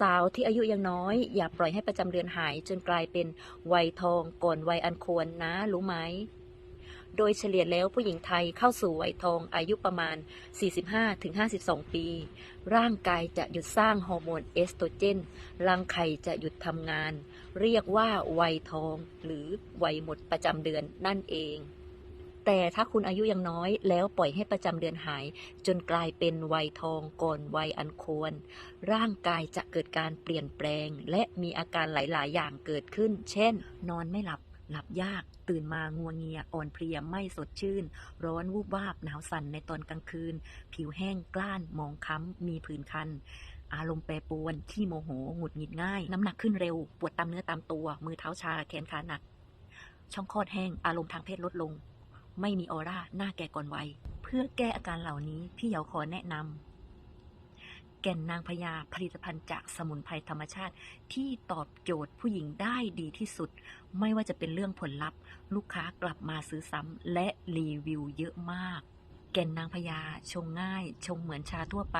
สาวๆ ที่อายุยังน้อย อย่าปล่อยให้ประจำเดือนหายจนกลายเป็นวัยทองก่อนวัยอันควรนะรู้ไหม โดยเฉลี่ยแล้วผู้หญิงไทยเข้าสู่วัยทองอายุประมาณ 45-52 ปี ร่างกายจะหยุดสร้างฮอร์โมนเอสโตรเจนรังไข่จะหยุดทำงาน เรียกว่าวัยทอง หรือวัยหมดประจำเดือนนั่นเอง แต่ถ้าคุณอายุยังน้อยแล้วปล่อยให้ประจำเดือนหาย จนกลายเป็นวัยทองก่อนวัยอันควร ร่างกายจะเกิดการเปลี่ยนแปลง และมีอาการหลาย ๆ อย่างเกิดขึ้น เช่น นอนไม่หลับหลับยาก ตื่นมางัวเงีย อ่อนเพลีย ไม่สดชื่น ร้อนวูบวาบ หนาวสั่นในตอนกลางคืน ผิวแห้งกล้าน มองค้ำ มีผื่นคัน อารมณ์แปรปรวน ที่โมโห หงุดหงิดง่าย น้ำหนักขึ้นเร็ว ปวดตามเนื้อตามตัว มือเท้าชา แขนขาหนัก ช่องคลอดแห้ง อารมณ์ทางเพศลดลง ไม่มีออร่าหน้าแก่ก่อนวัย เพื่อแก้อาการเหล่านี้พี่เหยาขอแนะนำแก่นนางพญาผลิตภัณฑ์จากสมุนไพรธรรมชาติ ที่ตอบโจทย์ผู้หญิงได้ดีที่สุด ไม่ว่าจะเป็นเรื่องผลลัพธ์ ลูกค้ากลับมาซื้อซ้ำและรีวิวเยอะมากแก่นนางพญาชงง่าย ชงเหมือนชาทั่วไป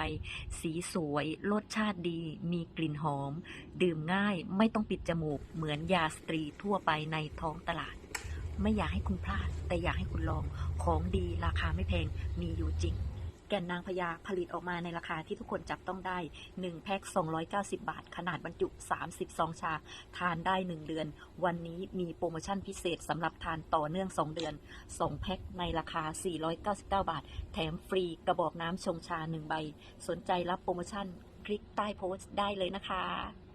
สีสวย รสชาติดี มีกลิ่นหอม ดื่มง่ายไม่ต้องปิดจมูก เหมือนยาสตรีทั่วไปในท้องตลาด ไม่อยากให้คุณพลาด แต่อยากให้คุณลอง ของดีราคาไม่แพง มีอยู่จริง แก่นนางพญาผลิตออกมาในราคาที่ทุกคนจับต้องได้ 1 แพ็ค 290 บาท ขนาดบรรจุ30ซองชา ทานได้ 1 เดือน วันนี้มีโปรโมชั่นพิเศษสำหรับทานต่อเนื่อง 2 เดือน 2 แพ็คในราคา 499 บาท แถมฟรีกระบอกน้ำชงชา 1 ใบ สนใจรับโปรโมชั่นคลิกใต้โพสต์ได้เลยนะคะ